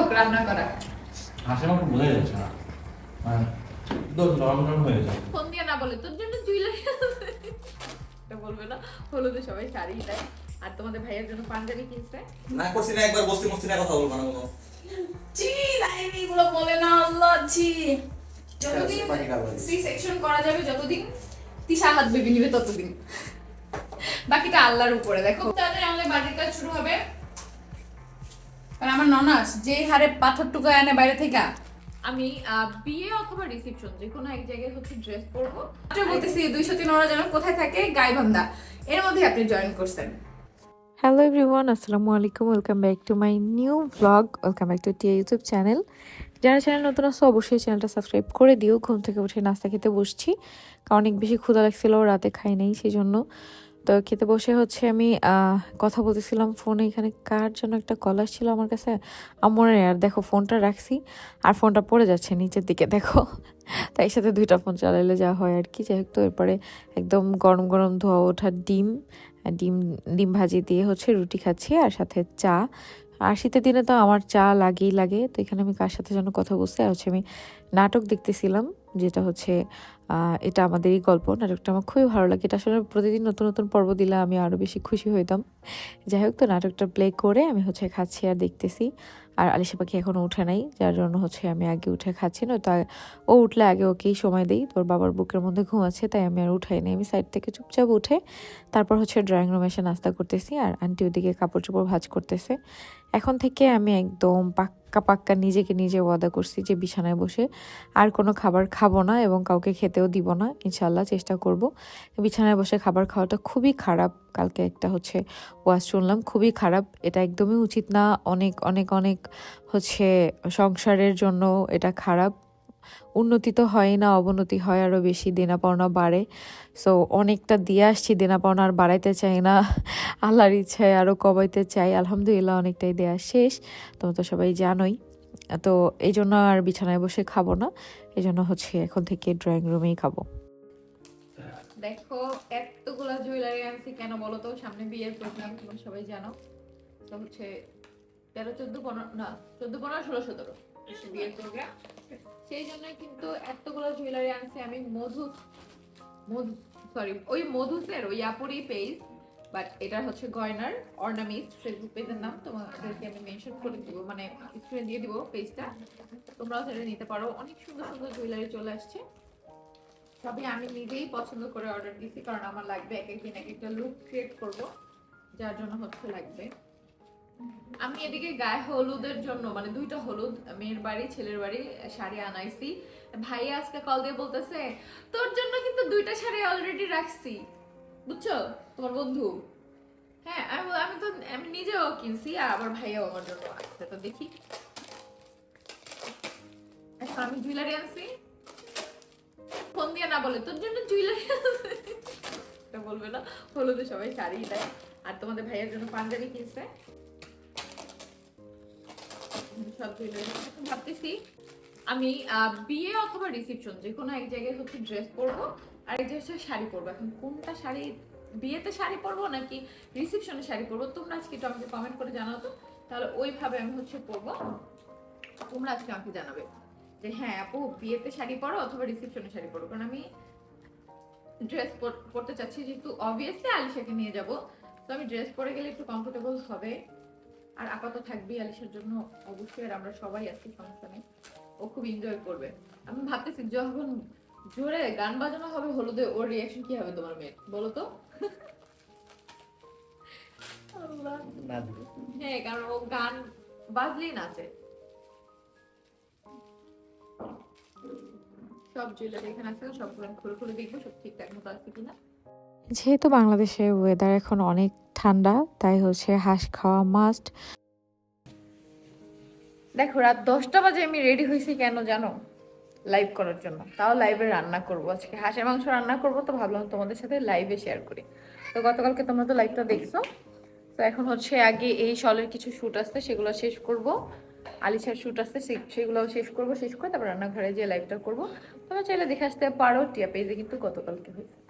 শখ রান্না করা। যাচ্ছে না। মানে একদম নরম নরম হয়ে যায়। ফোন দিয়ে না বলে তোর জন্য আছে। এটা বলবে না। হলুদে সবাই শাড়ি দেয়। আর তোমাদের ভাইয়ের জন্য পাঞ্জাবি কিনছে। না করছি না একবার বসতে বসতে না কথা বলব না কোনো। জি এগুলো বলে না আল্লাহ জি যতদিন সি সেকশন করা যাবে যতদিন তিশা হাত বেবি নিবে ততদিন। বাকিটা আল্লাহর উপরে দেখো। খুব তাড়াতাড়ি আমাদের বাড়ির কাজ শুরু হবে। আর আমার ননাস যে হারে পাথর টুকা আনে বাইরে থেকে। আমি বিয়ে অথবা রিসেপশন যে কোনো এক জায়গায় হচ্ছে ড্রেস পরবো। আচ্ছা বলতেছি দুইশো তিন ওরা যেন কোথায় থাকে গাইবান্ধা। এর মধ্যে আপনি জয়েন করছেন। হ্যালো এভরিওয়ান আসসালামু আলাইকুম welcome back to my new blog welcome back to Tia YouTube channel যারা চ্যানেল নতুন আসো অবশ্যই চ্যানেলটা সাবস্ক্রাইব করে দিও। ঘুম থেকে উঠে নাস্তা খেতে বসছি কারণ অনেক বেশি ক্ষুধা লাগছিল রাতে খাই নাই সেই জন্য তো খেতে বসে হচ্ছে আমি কথা বলতেছিলাম ফোনে, এখানে কার জন্য একটা কল আসছিল আমার কাছে। আমার আর দেখো, ফোনটা রাখছি, আর ফোনটা পড়ে যাচ্ছে নিচের দিকে, দেখো। তাই সাথে দুইটা ফোন চালাইলে যা হয় আর কি। যাই হোক তো, এরপরে একদম গরম গরম ধোয়া ওঠা ডিম ডিম ডিম ভাজি দিয়ে হচ্ছে রুটি খাচ্ছি, আর সাথে চা। আর শীতের দিনে তো আমার চা লাগেই লাগে, তো এখানে আমি কার সাথে যেন কথা বলছি, আর হচ্ছে আমি নাটক দেখতেছিলাম। যেটা হচ্ছে এটা আমাদের এই গল্প, নাটকটা আমার খুবই ভালো লাগে। এটা আসলে প্রতিদিন নতুন নতুন পর্ব দিলে আমি আরও বেশি খুশি হইতাম। যাই হোক তো, নাটকটা প্লে করে আমি হচ্ছে খাচ্ছি আর দেখতেছি। আর আলিশা পাখি এখনও উঠে নাই, যার জন্য হচ্ছে আমি আগে উঠে খাচ্ছি না তা ও উঠলে আগে ওকেই সময় দিই। তোর বাবার বুকের মধ্যে ঘুমাচ্ছে তাই আমি আর উঠাই নাই। আমি সাইড থেকে চুপচাপ উঠে তারপর হচ্ছে ড্রয়িং রুমে এসে নাস্তা করতেছি, আর আন্টি ওদিকে কাপড় চোপড় ভাজ করতেছে। এখন থেকে আমি একদম পাক্কা পাক্কা নিজেকে নিজে ওয়াদা করছি যে বিছানায় বসে আর কোনো খাবার খাব না এবং কাউকে খেতেও দিব না ইনশাল্লাহ চেষ্টা করব। বিছানায় বসে খাবার খাওয়াটা খুবই খারাপ। কালকে একটা হচ্ছে ওয়াজ শুনলাম, খুবই খারাপ। এটা একদমই উচিত না। অনেক অনেক অনেক হচ্ছে সংসারের জন্য এটা খারাপ। উন্নতি তো হয় না অবনতি হয় আরও বেশি দেনা পাওনা বাড়ে। সো অনেকটা দিয়ে আসছি দেনা পাওনা আর বাড়াইতে চাই না। আল্লাহর ইচ্ছায় আরও কমাইতে চাই আলহামদুলিল্লাহ অনেকটাই দেয়া শেষ। তোমরা তো সবাই জানোই। তো এই জন্য আর বিছানায় বসে খাব না। এই জন্য হচ্ছে এখন থেকে ড্রয়িং রুমেই খাব। দেখো এতগুলা জুয়েলারি আনছি কেন বলো তো? সামনে বিয়ের প্রোগ্রাম তোমরা সবাই জানো। তো হচ্ছে তেরো চোদ্দ পনেরো না চোদ্দ পনেরো ষোলো সতেরো। বিয়ের প্রোগ্রাম? সেই জন্য কিন্তু এতগুলো জুয়েলারি আনছি আমি মধু মধু সরি ওই মধু মধুসের ওই আপুরি পেজ বাট এটা হচ্ছে গয়নার অর্নামিস ফেসবুক পেজের নাম, তোমাদেরকে আমি মেনশন করে দিব মানে স্ক্রিনে দিয়ে দিব পেজটা তোমরাও সেটা নিতে পারো। অনেক সুন্দর সুন্দর জুয়েলারি চলে আসছে। সবই আমি নিজেই পছন্দ করে অর্ডার দিয়েছি, কারণ আমার লাগবে এক একদিন এক একটা লুক ক্রিয়েট করব। যার জন্য হচ্ছে লাগবে। আমি এদিকে গায়ে হলুদের জন্য মানে দুইটা হলুদ, মেয়ের বাড়ি, ছেলের বাড়ি, শাড়ি আনাইছি। ভাই আজকে কল দিয়ে বলতেছে, তোর জন্য কিন্তু দুইটা শাড়ি অলরেডি রাখছি। বুঝছ? তোমার বন্ধু। হ্যাঁ আমি আমি তো, আমি নিজেও কিনছি আর আবার ভাইয়াও আমার জন্য আসছে, তো দেখি। এখন আমি জুয়েলারি আনছি। ফোন দিয়ে না বলে, তোর জন্য জুয়েলারি বলবে না, হলুদে সবাই শাড়ি দেয়, আর তোমাদের ভাইয়ের জন্য পাঞ্জাবি কিনছে। সব জুয়েলারি ভাবতেছি, আমি বিয়ে অথবা রিসেপশন যে কোনো এক জায়গায় হচ্ছে ড্রেস পরবো, আর এক জায়গায় হচ্ছে শাড়ি পরবো। এখন কোনটা শাড়ি, বিয়েতে শাড়ি পরবো নাকি রিসেপশনে শাড়ি পরবো? তোমরা আজকে একটু আমাকে কমেন্ট করে জানাও তো। তাহলে ওইভাবে আমি হচ্ছে পরবো। তোমরা আজকে আমাকে জানাবে যে হ্যাঁ আপু, বিয়েতে শাড়ি পরো অথবা রিসেপশনে শাড়ি পরো। কারণ আমি ড্রেস পরতে চাচ্ছি, যেহেতু অবভিয়াসলি আলিশাকে নিয়ে যাব। তো আমি ড্রেস পরে গেলে একটু কমফোর্টেবল হবে। আর আপাতত থাকবেই আলিশার জন্য অবশ্যই আর আমরা সবাই আছি সমস্যা নেই। ও খুব এনজয় করবে। আমি ভাবতেছি যখন জোরে গান বাজানো হবে হলুদে ওর রিয়াকশন কি হবে তোমার মেয়ের? বলো তো। হ্যাঁ কারণ ও গান বাজলেই নাচে। সব জুয়েলারি এখানে আছে সবগুলো খুলে খুলে দেখব সব ঠিকঠাক মতো আছে কিনা। যেহেতু বাংলাদেশের ওয়েদার এখন অনেক ঠান্ডা, তাই হচ্ছে হাঁস খাওয়া মাস্ট দেখো, রাত দশটা বাজে আমি রেডি হয়েছি কেন জানো? লাইভ করার জন্য। তাও লাইভে রান্না করব। আজকে হাঁসের মাংস রান্না করব, তো ভাবলাম তোমাদের সাথে লাইভে শেয়ার করি। তো গতকালকে তোমরা তো লাইভটা দেখছ। তো এখন হচ্ছে আগে এই শলের কিছু শ্যুট আসছে, সেগুলো শেষ করব। আলিশার শ্যুট আসছে, সে- সেগুলোও শেষ করব, শেষ করে তারপর রান্নাঘরে যে লাইভটা করব। তোমরা চাইলে দেখে আসতে পারো, টিয়া পেজে কিন্তু গতকালকে হয়েছে।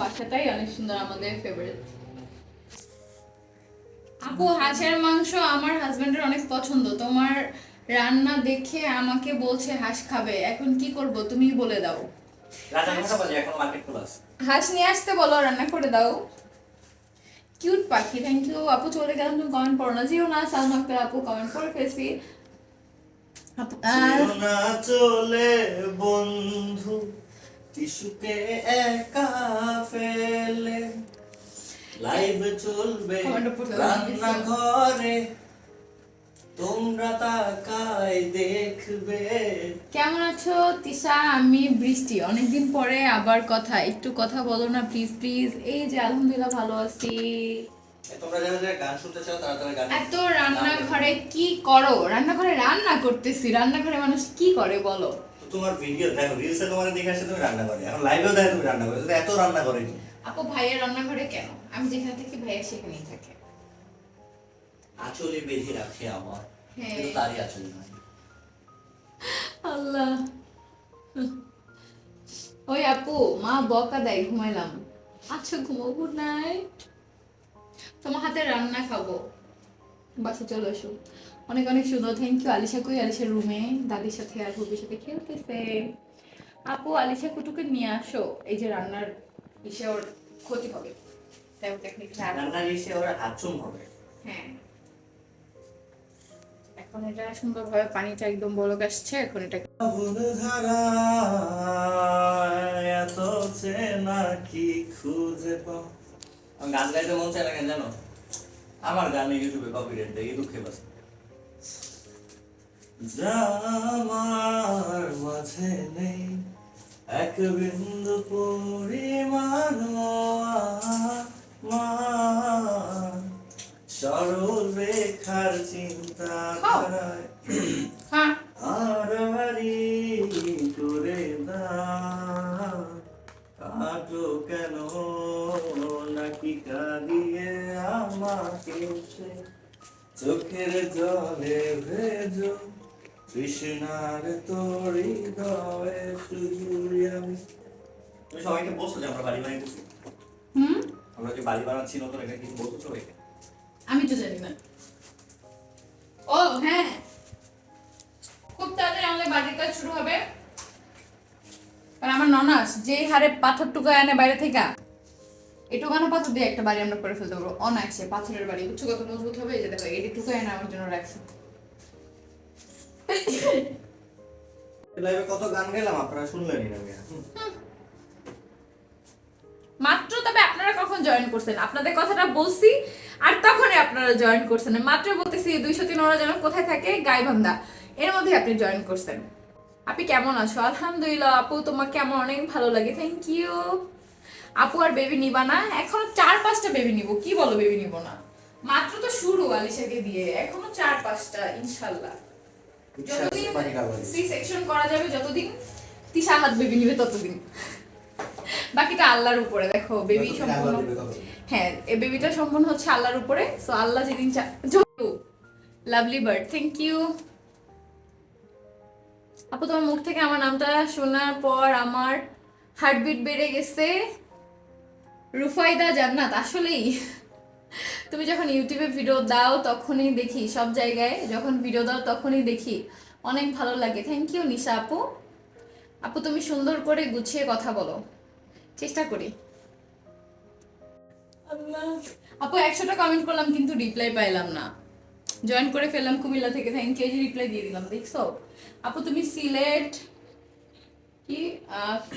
বাসাটাই অনেক সুন্দর আমাদের ফেভারিট আপু হাঁসের মাংস আমার হাজবেন্ডের অনেক পছন্দ। তোমার রান্না দেখে আমাকে বলছে হাঁস খাবে। এখন কি করব? তুমি বলে দাও। রাজা কটা বাজে এখন মার্কেট খোলা আছে। হাঁস নিয়ে আসতে বলো রান্না করে দাও। কিউট পাখি থ্যাংক ইউ আপু চলে গেলাম তুমি কমেন্ট পড়ো না। যেও না সালমা আক্তার আপু কমেন্ট করে ফেলছি। চলে বন্ধু। টিস্যুকে একা ফেলে। লাইভ চলবে রান্না ঘরে তোমরা তাকায় দেখবে। কেমন আছো? তিশা আমি বৃষ্টি। অনেকদিন পরে আবার কথা। একটু কথা বলো না প্লিজ প্লিজ এই যে আলহামদুলিল্লাহ ভালো আছি। এত রান্নাঘরে কি করো? রান্নাঘরে রান্না করতেছি। রান্নাঘরে মানুষ কি করে বলো? তোমার ভিডিও দেখো রিলসে তোমার দেখে আসে তুমি রান্না করে। এখন লাইভেও দেখো তুমি রান্না করে। এত রান্না করে আপু ভাইয়ের রান্নাঘরে কেন? আমি যেখানে থাকি ভাইয়া সেখানেই থাকে। আঁচলে বেঁধে রাখে আমার। হ্যাঁ। কিন্তু তারই আঁচল নয়। আল্লাহ। ওই আপু মা বকা দেয় ঘুমাইলাম। আচ্ছা ঘুমো গুড নাইট তোমার হাতে রান্না খাব। বাসা চলে এসো। অনেক অনেক সুন্দর। থ্যাংক ইউ আলিশা কই আলিশার রুমে দাদির সাথে আর হুবির সাথে খেলতেছে। আপু আলিশা কুটুকে নিয়ে আসো। এই যে রান্নার ইসে ওর ক্ষতি হবে। তাই ওকে এখন রান্নার এসে ওরা আচুম হবে। হ্যাঁ। এখন এটা সুন্দরভাবে পানিটা একদম বলক আসছে। এখন এটা এত চেনা কি খুঁজে পাও? গান গাইতে মন চায় না কেন জানো? আমার গানে ইউটিউবে কপিরাইট দেয় দুঃখে বাস যা আমার মাঝে নেই। এক বিন্দু জলে ভেজো কৃষ্ণার তরি দয়ে শুধুই আমি। তুমি সবাইকে বলছো যে আমরা বাড়ি বানাইতেছি? হুম? আমরা যে বাড়ি বানাচ্ছি নতুন এটা কিছু বলছো সবাইকে? আমি তো জানি না। ও হ্যাঁ। খুব তাড়াতাড়ি আমাদের বাড়ির কাজ শুরু হবে। আর আমার ননাস যে হারে পাথর টুকা আনে বাইরে থেকে। এটুকানো পাথর দিয়ে একটা বাড়ি আমরা করে ফেলতে পারব। অনায়াসে পাথরের বাড়ি। বুঝছ কত মজবুত হবে? যে দেখো এটি এনে আমার জন্য রাখছে। লাইভে কত গান গেলাম আপনারা শুনলেনই না মাত্র তবে আপনারা কখন জয়েন করছেন? আপনাদের কথাটা বলছি আর তখনই আপনারা জয়েন করছেন। মাত্র বলতেছি দুইশো তিন ওরা যেন কোথায় থাকে? গাইবান্ধা। এর মধ্যে আপনি জয়েন করছেন। আপনি কেমন আছো? আলহামদুলিল্লাহ আপু তোমাকে আমার অনেক ভালো লাগে। থ্যাংক ইউ আপু আর বেবি নিবা না এখনও চার পাঁচটা বেবি নিব কি বলো বেবি নিব না? মাত্র তো শুরু আলিশাকে দিয়ে এখনও চার পাঁচটা ইনশাল্লাহ। যতদিন সি সেকশন করা যাবে যতদিন তিশা হাত বেবি নিবে ততদিন। বাকিটা আল্লাহর উপরে দেখো বেবি সম্পূর্ণ হ্যাঁ এই বেবিটা সম্পূর্ণ হচ্ছে আল্লাহর উপরে সো আল্লাহ যেদিন লাভলি বার্ড থ্যাংক ইউ আপু তোমার মুখ থেকে আমার নামটা শোনার পর আমার হার্টবিট বেড়ে গেছে। রুফাইদা জান্নাত, আসলেই। তুমি যখন ইউটিউবে ভিডিও দাও তখনই দেখি, সব জায়গায় যখন ভিডিও দাও তখনই দেখি। অনেক ভালো লাগে। থ্যাংক ইউ নিশা আপু। আপু, তুমি সুন্দর করে গুছিয়ে কথা বলো। চেষ্টা করি। আপু, একশোটা কমেন্ট করলাম কিন্তু রিপ্লাই পাইলাম না। জয়েন করে ফেললাম কুমিল্লা থেকে। থ্যাংক ইউ রিপ্লাই দিয়ে দিলাম, দেখছ? আপু, তুমি সিলেট কি?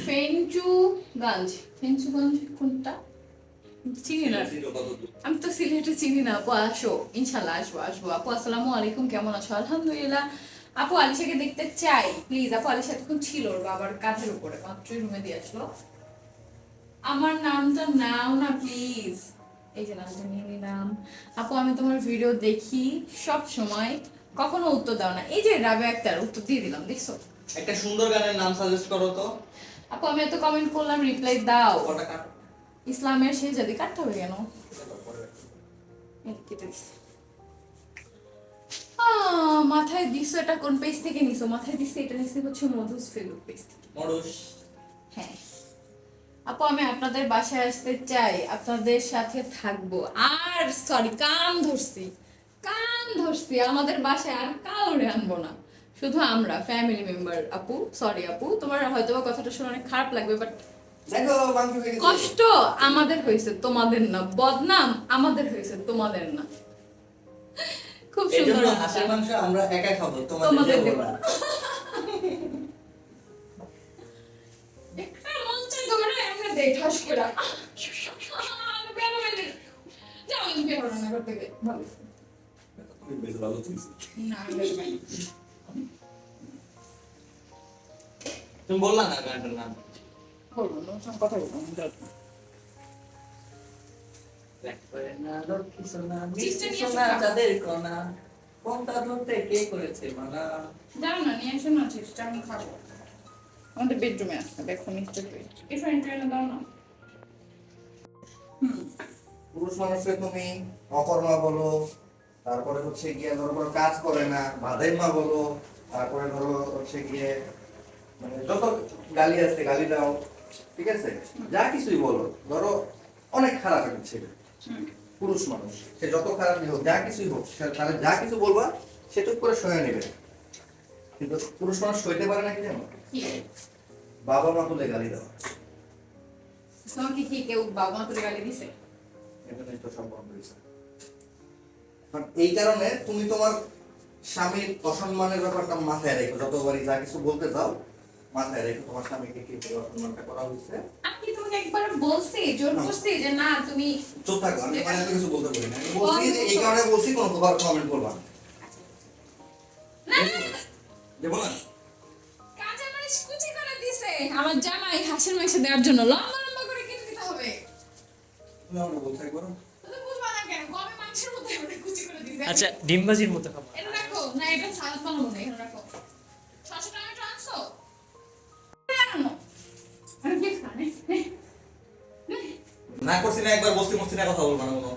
ফেঞ্চুগঞ্জ। ফেঞ্চুগঞ্জ কোনটা? চিনি না। আমি তো সিলেটে চিনি না। আপু আসো। ইনশাল্লাহ আসব আসব। আপু আসসালামু আলাইকুম। কেমন আছো? আলহামদুলিল্লাহ। আপু আলিশাকে দেখতে চাই। প্লিজ আপু আলিশা তখন ছিল ওর বাবার কাঁধের উপরে। মাত্রই রুমে দিয়ে আসলো। আমার নামটা নাও না প্লিজ। এই যে নামটা নিয়ে নিলাম। আপু আমি তোমার ভিডিও দেখি সব সময়। কখনো উত্তর দাও না। এই যে রাবে একটা উত্তর দিয়ে দিলাম দেখছ? একটা সুন্দর গানের নাম সাজেস্ট করো তো। আপু আমি এত কমেন্ট করলাম রিপ্লাই দাও। কাট? ইসলামের শেষ যদি কাটতে হবে কেন? মাথায় দিছো এটা কোন পেজ থেকে নিছো? মাথায় দিছি এটা নিছি হচ্ছে মধুস ফেসবুক পেজ থেকে। হ্যাঁ। আপু আমি আপনাদের বাসায় আসতে চাই। আপনাদের সাথে থাকব। আর সরি কান ধরছি। কান ধরছি। আমাদের বাসায় আর কাউরে আনব না। শুধু আমরা ফ্যামিলি মেম্বার আপু সরি আপু তোমার হয়তো কথাটা শুনে অনেক খারাপ লাগবে বাট কষ্ট আমাদের হয়েছে তোমাদের না। বদনাম আমাদের হয়েছে তোমাদের না। খুব সুন্দর হাঁসের মাংস আমরা একা খাব তোমাদের দেবো। তুমি বললা না গানটার নাম? না কথা বলব মানা আমি আমাদের বেডরুমে আসতে দাও না। পুরুষ মানুষকে তুমি অকর্মা বলো তারপরে হচ্ছে গিয়ে ধরো কোনো কাজ করে না বাদাইমা বলো তারপরে ধরো হচ্ছে গিয়ে মানে যত গালি আছে গালি দাও। ঠিক আছে? যা কিছুই বলো ধরো অনেক খারাপ একটা ছেলে পুরুষ মানুষ সে যত খারাপ হোক যা কিছুই হোক তাহলে যা কিছু বলবা সেটুক করে সয়ে নেবে। কিন্তু পুরুষ মানুষ সইতে পারে না কি? জানো বাবা মা তুলে গালি দেওয়া তোমাকে কি কেউ বাবা মা তুলে গালি দিছে? এখানেই তো সব বন্ধ হয়েছে। এই কারণে তুমি তোমার স্বামীর অসম্মানের ব্যাপারটা মাথায় রেখো যতবারই যা কিছু বলতে চাও মাথায় রেখো তোমার স্বামীকে কি করে করা হয়েছে? আমি কি তোমাকে একবার বলছি জোর করছি যে না তুমি চুপ থাকো আমি মানে কিছু বলতে পারি না। বলছি যে এই কারণে বলছি কোনো প্রকার কমেন্ট করবা না। না না কাঁচা মরিচ কুচি করে দিছে। আমার জামাই হাঁসের মাংস দেওয়ার জন্য লম্বা লম্বা করে কেটে দিতে হবে। তুমি আমাকে বলতে একবার। তো বুঝবা না কেন? কমে মাংসের মধ্যে এবারে কুচি করে দিছে আচ্ছা ডিমবাজির মতো খাব। এটা রাখো। না এটা সালাদ বানাবো না রাখো। না করছি না একবার বসতে বসতে না কথা বলব না কোনো।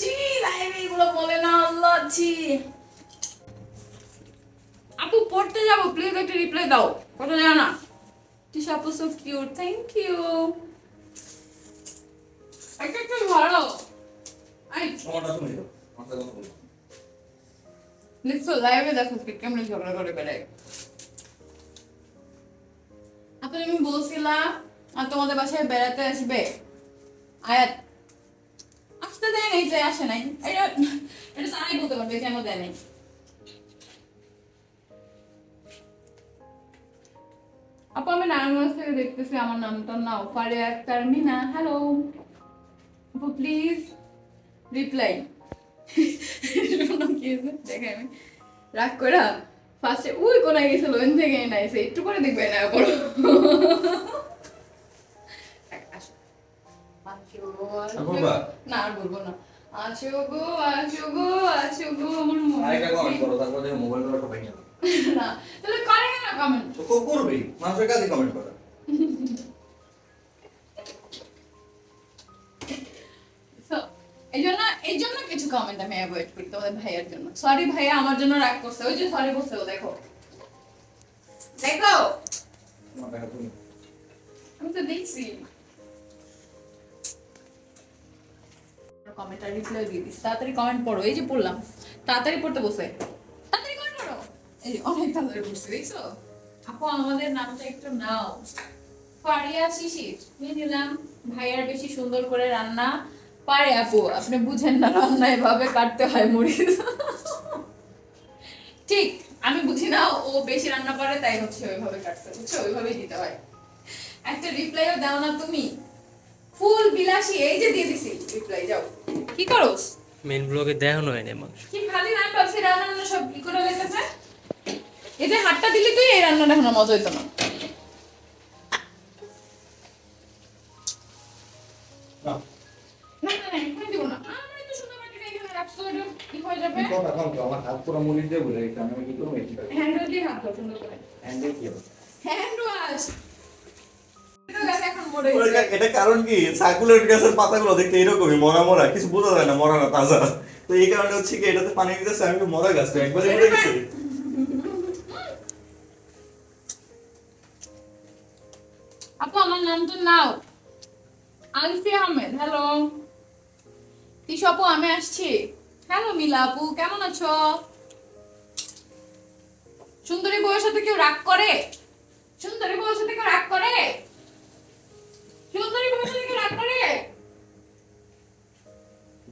জি লাইভে এগুলো বলে না আল্লাহ জি আপু পড়তে যাব প্লিজ একটা রিপ্লাই দাও। কথা জানো না। টিশা আপু সো কিউট থ্যাংক ইউ একটা একটু ভালো আই। তোমারটা তুমি দাও আমার কথা বলব দেখছ লাইভে দেখো কে কেমন ঝগড়া করে বেড়ায়। আপনার আমি বলছিলাম আর তোমাদের বাসায় বেড়াতে আসবে। আয়াত আসতে দেয় নাই যে আসে নাই। এটা এটা তারাই বলতে পারবে কেন দেয় নাই? আপু আমি নারায়ণগঞ্জ থেকে দেখতেছি আমার নামটা নাও পারে আক্তার মিনা হ্যালো আপু প্লিজ রিপ্লাই দেখে আমি রাগ করে। ফার্স্টে উই কোনায় গেছিল? লোন থেকে নাইছে একটু করে দেখবে না বড় আর না আর বলব না। আসো গো আসো গো আসো গো আমার আরেকটা কমেন্ট করো তারপরে দেখো মোবাইল না তাহলে করে কেন কমেন্ট তো কো- করবেই মানুষের কাছে কমেন্ট করা। এই জন্য এই জন্য কিছু কমেন্ট আমি অ্যাভয়েড করি তোমাদের জন্য। সরি ভাইয়া, আমার জন্য রাগ করছে। ওই যে সরি দেখো। দেখো। আমি তো দেখছি। কমেন্ট আর রিপ্লাই দিয়ে তাড়াতাড়ি কমেন্ট পড়ো। এই যে পড়লাম। তাড়াতাড়ি পড়তে বসে তাড়াতাড়ি কমেন্ট পড়ো। এই অনেক তাড়াতাড়ি দেখছ? আপু, আমাদের নামটা একটু নাও। পারিয়া শিশির। নিয়ে নিলাম। ভাইয়ার বেশি সুন্দর করে রান্না। পারে আপু আপনি বুঝেন না রান্না এভাবে কাটতে হয় মরিচ ঠিক আমি বুঝি না ও বেশি রান্না পারে তাই হচ্ছে ওইভাবে কাটতে বুঝছ? ওইভাবেই দিতে হয়। একটা রিপ্লাইও দাও না তুমি। ফুল বিলাসী এই যে দিয়ে দিছি রিপ্লাই যাও। কি করোস? মেন ব্লগে দেখানো হয়নি মানুষ। কি খালি রান্না পাচ্ছি রান্না রান্না সব কি করে লেগেছে এতে হাতটা দিলে তুই এই রান্নাটা এখন মজা হইতো না না। যাবে তো আমার হাত পুরো দিয়ে বলে আমি কি করব হ্যান্ডেল দিয়ে হাত সুন্দর করে হ্যান্ডেল কি হ্যান্ড ওয়াশ এটা কারণ কি? গাছের পাতাগুলো দেখতে এরকমই মরা মরা কিছু বোঝা যায় না মরা না তাজা। তো এই কারণে হচ্ছে কি এটাতে পানি দিতেছে আমি তো মরা গাছ তো একবারে মরে গেছে। আপু আমার নামটা নাও। আলফি আহমেদ হ্যালো তিশু আপু আমি আসছি। হ্যালো মিলা আপু কেমন আছো? সুন্দরী বউয়ের সাথে কেউ রাগ করে? সুন্দরী বউয়ের সাথে কেউ রাগ করে? সুন্দরী বউয়ের সাথে কেউ রাগ করে?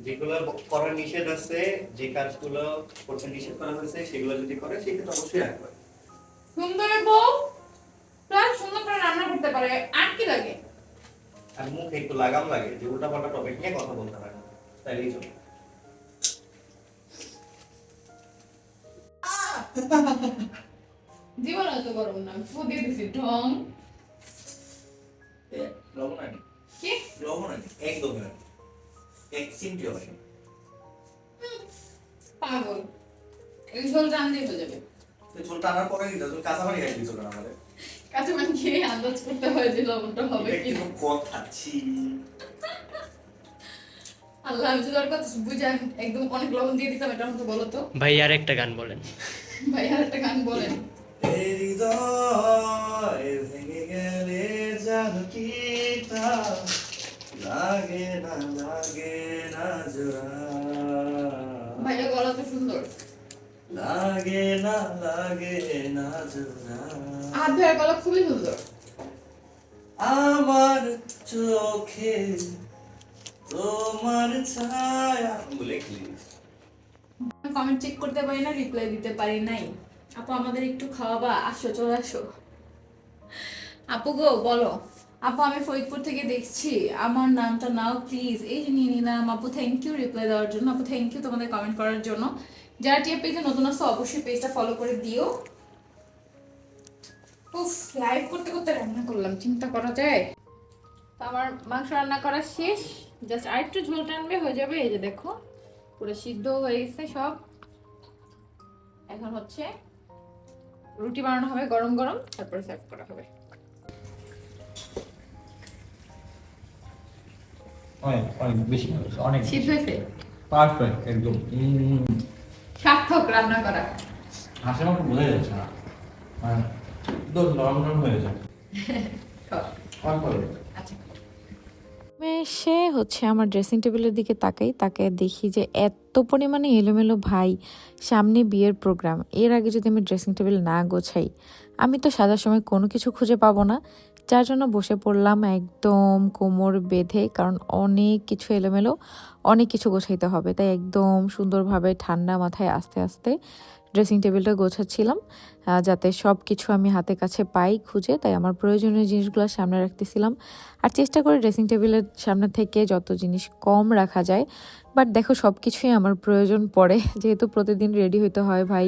যেগুলো নিষেধ আছে যে কাজগুলো করতে নিষেধ করা হয়েছে সেগুলো যদি করে সেক্ষেত্রে অবশ্যই রাখবে সুন্দরী বউ? প্রায় সুন্দর করে রান্না করতে পারে। আর কি লাগে? আর মুখে একটু লাগাম লাগে যে উল্টা পাল্টা টপিক নিয়ে কথা বলতে না। তাইলেই গরম না ফু দিয়ে দিছি ঢং। লবণ আনি। কি? লবণ আনি একদম না এক চিমটি হবে। পাগল। এই ঝোল টান দিয়ে হয়ে যাবে। ঝোল টানার পরে দিতে তুমি কাঁচা পানি খাই দিছো না আমাদের? কাছে মানে খেয়ে আন্দাজ করতে হয় যে লবণটা হবে এটা কি কথা ছি। আল্লাহ আমি যদি কথা বুঝান একদম অনেক লবণ দিয়ে দিতাম এটা আমাকে বলো তো। ভাই আর একটা গান বলেন। ভাই আর একটা গান বলেন। হৃদয় ভেঙে গেলে জানো কি লাগে না লাগে না জোড়া। ভাইয়া গলা তো সুন্দর। লাগে না লাগে না জোড়া। হাত ভাইয়ার গলা খুবই সুন্দর। আমার চোখে তোমার ছায়া। বলে কমেন্ট চেক করতে পারি না রিপ্লাই দিতে পারি নাই। আপু, আমাদের একটু খাওয়াবা? আসো, চলে আসো। আপু গো, বলো। আপু, আমি ফরিদপুর থেকে দেখছি। আমার নামটা নাও প্লিজ এই যে নিয়ে নিলাম। আপু থ্যাংক ইউ রিপ্লাই দেওয়ার জন্য। আপু থ্যাংক ইউ তোমাদের কমেন্ট করার জন্য। যারা টিয়া পেজে নতুন আসো অবশ্যই পেজটা ফলো করে দিও। লাইভ করতে করতে রান্না করলাম। চিন্তা করা যায়। তো আমার মাংস রান্না করা শেষ। জাস্ট আরেকটু ঝোল টানবে, হয়ে যাবে। এই যে দেখো, পুরো সিদ্ধ হয়ে গেছে সব। এখন হচ্ছে রুটি বানানো হবে গরম গরম তারপরে সার্ভ করা হবে। অনেক অনেক বেশি ভালো হয়েছে, অনেক শীত হয়েছে? পারফেক্ট একদম। সার্থক রান্না করা। হাসির মতো বোঝা যাচ্ছে না। নরম নরম হয়ে যায়। আচ্ছা। সে হচ্ছে আমার ড্রেসিং টেবিলের দিকে তাকাই তাকে দেখি যে এত পরিমাণে এলোমেলো ভাই সামনে বিয়ের প্রোগ্রাম। এর আগে যদি আমি ড্রেসিং টেবিল না গোছাই আমি তো সাজার সময় কোনো কিছু খুঁজে পাবো না। যার জন্য বসে পড়লাম একদম কোমর বেঁধে, কারণ অনেক কিছু এলোমেলো, অনেক কিছু গোছাইতে হবে। তাই একদম সুন্দরভাবে ঠান্ডা মাথায় আস্তে আস্তে ড্রেসিং টেবিলটা গোছাচ্ছিলাম যাতে সব কিছু আমি হাতে কাছে পাই খুঁজে। তাই আমার প্রয়োজনীয় জিনিসগুলো সামনে রাখতেছিলাম। আর চেষ্টা করি ড্রেসিং টেবিলের সামনে থেকে যত জিনিস কম রাখা যায়। বাট দেখো সব কিছুই আমার প্রয়োজন পড়ে। যেহেতু প্রতিদিন রেডি হইতে হয় ভাই,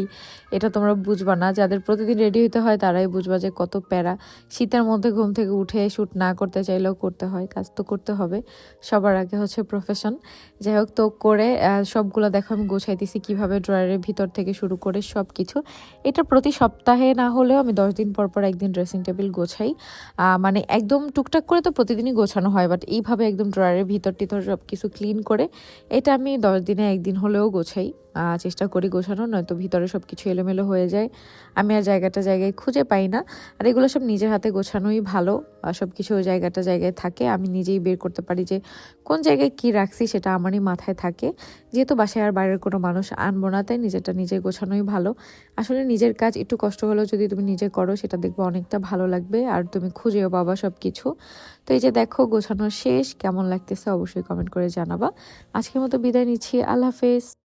এটা তোমরা বুঝবা না। যাদের প্রতিদিন রেডি হইতে হয় তারাই বুঝবা যে কত প্যারা। শীতের মধ্যে ঘুম থেকে উঠে শ্যুট না করতে চাইলেও করতে হয়, কাজ তো করতে হবে। সবার আগে হচ্ছে প্রফেশন যাই হোক, তো করে সবগুলো দেখো, আমি গোছাইতেছি কীভাবে ড্রয়ারের ভিতর থেকে শুরু করে সব কিছু এটা প্রতি সপ্তাহে না হলেও আমি দশ দিন পর পর একদিন ড্রেসিং টেবিল গোছাই। মানে একদম টুকটাক করে তো প্রতিদিনই গোছানো হয় বাট এইভাবে একদম ড্রয়ারের ভিতর টিতর সব কিছু ক্লিন করে, এটা আমি দশ দিনে একদিন হলেও গোছাই। চেষ্টা করি গোছানো নয়তো ভিতরে সব কিছু এলোমেলো হয়ে যায়। আমি আর জায়গাটা জায়গায় খুঁজে পাই না। আর এগুলো সব নিজের হাতে গোছানোই ভালো। সব কিছু ওই জায়গাটা জায়গায় থাকে। আমি নিজেই বের করতে পারি যে কোন জায়গায় কি রাখছি সেটা আমারই মাথায় থাকে। যেহেতু বাসায় আর বাইরের কোনো মানুষ আনব না, তাই নিজেরটা নিজে গোছানোই ভালো। আসলে নিজের কাজ একটু কষ্ট হলেও যদি তুমি নিজে করো, সেটা দেখবে অনেকটা ভালো লাগবে। আর তুমি খুঁজেও পাবা সব কিছু তো এই যে দেখো, গোছানো শেষ। কেমন লাগতেছে অবশ্যই কমেন্ট করে জানাবা। আজকের মতো বিদায় নিচ্ছি। আল্লাহ হাফেজ।